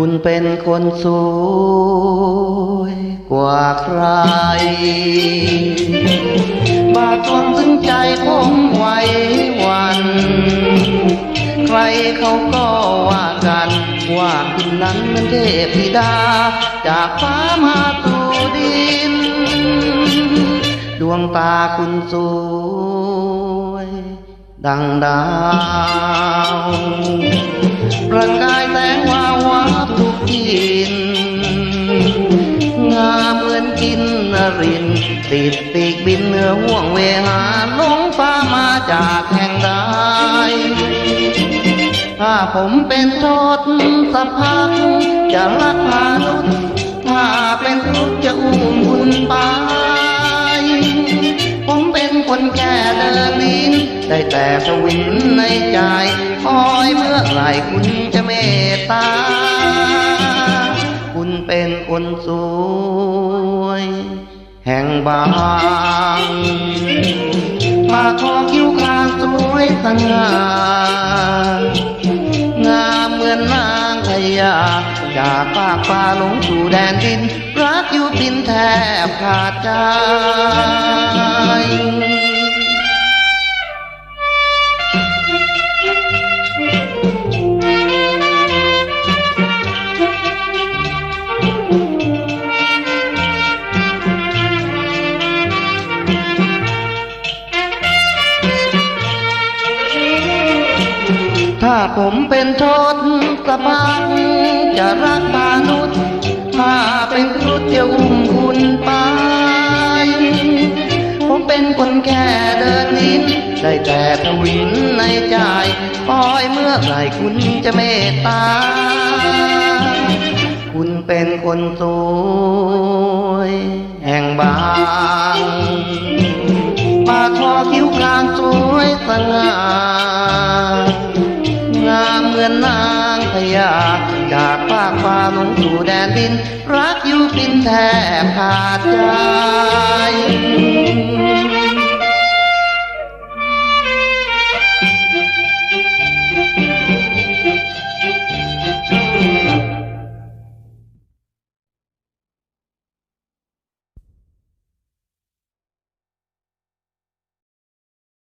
ุณเป็นคนสวยกว่าใคร บาดทวงถึงใจผมไว้วัน ใครเขาก็ว่ากัน ว่าคุณนั้นมันเทพธิดา จากฟ้ามาตูดิน ดวงตาคุณสวย ดังดาวร่างกายแสงวาวาทุกทินงามเหมือนกินนริน ติดปีกบินเหนือห่วงเวหาลงฟ้ามาจากแห่งใดถ้าผมเป็นโทษสักพักจะรักพานุ ได้แต่สวินในใจคอยเมื่อไหร่คุณจะเมตตา คุณเป็นคนสวย แห่งบาง มาขอคิ้วคางสวยสง่างามเหมือนนางพญาจากปากฟ้าลงสู่แดนดิน รักอยู่ปินแทบขาดใจ ถ้าผมเป็นโทษสะพังจะรักมนุษย์ ถ้าเป็นครุฑจะอุ้มคุณไป ผมเป็นคนแค่เดินนินได้แต่ทวินในใจคอยเมื่อไหร่คุณจะเมตตา คุณเป็นคนสวยแห่งบางปากคอคิ้วกลางสวยสง่า งามเหมือนนางพญาจากภาคฟ้าลงสู่แดนดิน รักอยู่ปินแทบขาดใจ